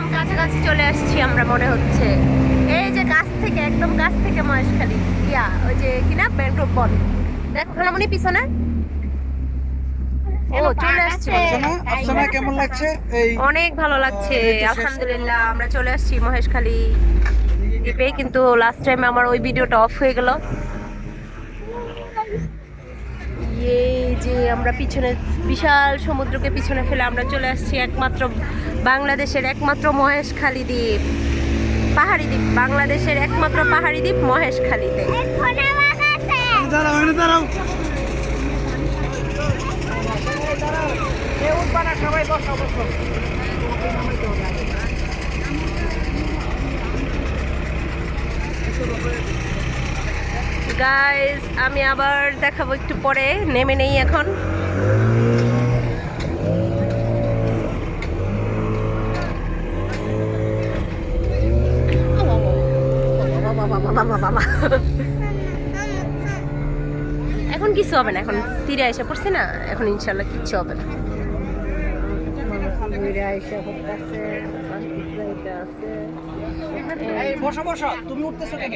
একদম কাছাকাছি চলে আসছি আমরা মনে হচ্ছে। এই যে কাছ থেকে একদম কাছ থেকে মহেশখালী। ইয়া ওই যে কিনা ম্যানগ্রোভ বন। দেখো খালামণি পিছনে। ও চলে আসছি। আফসানা আফসানা কেমন লাগছে? এই অনেক ভালো লাগছে এই তো শেষ। আলহামদুলিল্লাহ আমরা চলে আসছি মহেশখালী দ্বীপে। কিন্তু লাস্ট টাইম আমার ওই ভিডিওটা অফ হয়ে গেল। এই যে আমরা পিছনে বিশাল সমুদ্রকে পিছনে ফেলে আমরা চলে আসছি একমাত্র বাংলাদেশের একমাত্র মহেশখালী দ্বীপ। পাহাড়ি দ্বীপ, বাংলাদেশের একমাত্র পাহাড়ি দ্বীপ মহেশখালীতে গাইস আমি আবার দেখাবো একটু পরে, নেমে নেই এখন। এখন কিছু হবে না এখন তীরে এসে পড়ছে না এখন ইনশাল্লাহ কিচ্ছু হবে না। এই বসো বসো। তুমি উঠতেছো কেন?